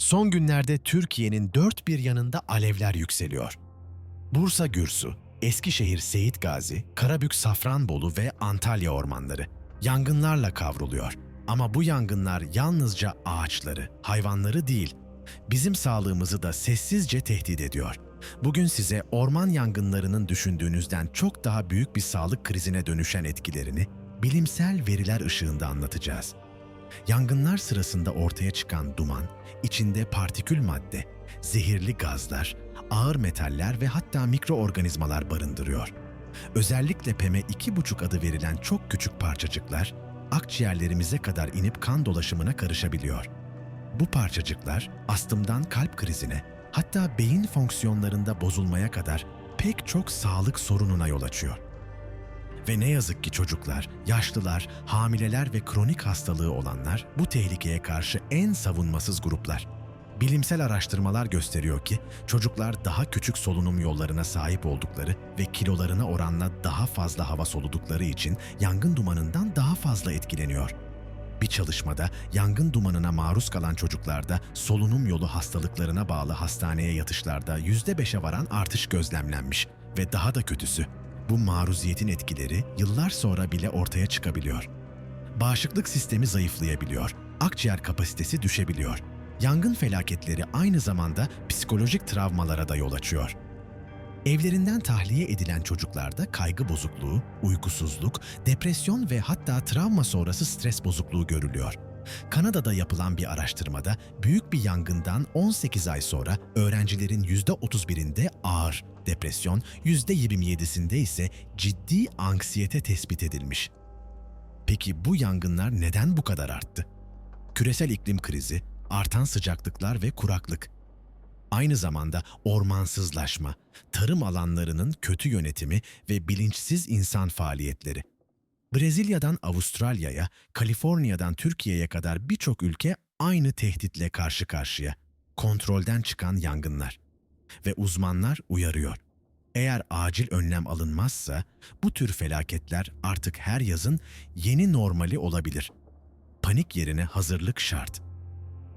Son günlerde Türkiye'nin dört bir yanında alevler yükseliyor. Bursa Gürsu, Eskişehir Seyit Gazi, Karabük Safranbolu ve Antalya ormanları yangınlarla kavruluyor. Ama bu yangınlar yalnızca ağaçları, hayvanları değil, bizim sağlığımızı da sessizce tehdit ediyor. Bugün size orman yangınlarının düşündüğünüzden çok daha büyük bir sağlık krizine dönüşen etkilerini bilimsel veriler ışığında anlatacağız. Yangınlar sırasında ortaya çıkan duman, içinde partikül madde, zehirli gazlar, ağır metaller ve hatta mikroorganizmalar barındırıyor. Özellikle PM2,5 adı verilen çok küçük parçacıklar, akciğerlerimize kadar inip kan dolaşımına karışabiliyor. Bu parçacıklar astımdan kalp krizine, hatta beyin fonksiyonlarında bozulmaya kadar pek çok sağlık sorununa yol açıyor. Ve ne yazık ki çocuklar, yaşlılar, hamileler ve kronik hastalığı olanlar bu tehlikeye karşı en savunmasız gruplar. Bilimsel araştırmalar gösteriyor ki çocuklar daha küçük solunum yollarına sahip oldukları ve kilolarına oranla daha fazla hava soludukları için yangın dumanından daha fazla etkileniyor. Bir çalışmada yangın dumanına maruz kalan çocuklarda solunum yolu hastalıklarına bağlı hastaneye yatışlarda %5'e varan artış gözlemlenmiş ve daha da kötüsü bu maruziyetin etkileri yıllar sonra bile ortaya çıkabiliyor. Bağışıklık sistemi zayıflayabiliyor, akciğer kapasitesi düşebiliyor. Yangın felaketleri aynı zamanda psikolojik travmalara da yol açıyor. Evlerinden tahliye edilen çocuklarda kaygı bozukluğu, uykusuzluk, depresyon ve hatta travma sonrası stres bozukluğu görülüyor. Kanada'da yapılan bir araştırmada büyük bir yangından 18 ay sonra öğrencilerin %31'inde ağır depresyon, %27'sinde ise ciddi anksiyete tespit edilmiş. Peki bu yangınlar neden bu kadar arttı? Küresel iklim krizi, artan sıcaklıklar ve kuraklık. Aynı zamanda ormansızlaşma, tarım alanlarının kötü yönetimi ve bilinçsiz insan faaliyetleri. Brezilya'dan Avustralya'ya, Kaliforniya'dan Türkiye'ye kadar birçok ülke aynı tehditle karşı karşıya. Kontrolden çıkan yangınlar. Ve uzmanlar uyarıyor. Eğer acil önlem alınmazsa bu tür felaketler artık her yazın yeni normali olabilir. Panik yerine hazırlık şart.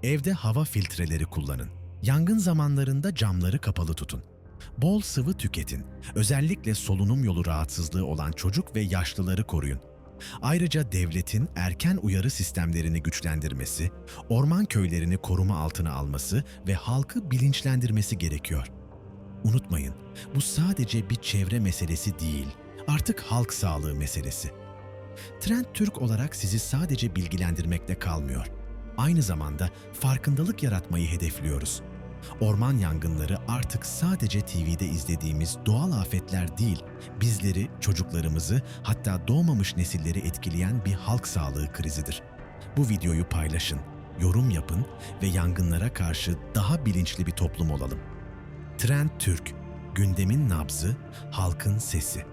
Evde hava filtreleri kullanın. Yangın zamanlarında camları kapalı tutun. Bol sıvı tüketin. Özellikle solunum yolu rahatsızlığı olan çocuk ve yaşlıları koruyun. Ayrıca devletin erken uyarı sistemlerini güçlendirmesi, orman köylerini koruma altına alması ve halkı bilinçlendirmesi gerekiyor. Unutmayın, bu sadece bir çevre meselesi değil, artık halk sağlığı meselesi. Trend Türk olarak sizi sadece bilgilendirmekle kalmıyor. Aynı zamanda farkındalık yaratmayı hedefliyoruz. Orman yangınları artık sadece TV'de izlediğimiz doğal afetler değil, bizleri, çocuklarımızı, hatta doğmamış nesilleri etkileyen bir halk sağlığı krizidir. Bu videoyu paylaşın, yorum yapın ve yangınlara karşı daha bilinçli bir toplum olalım. Trend Türk, gündemin nabzı, halkın sesi.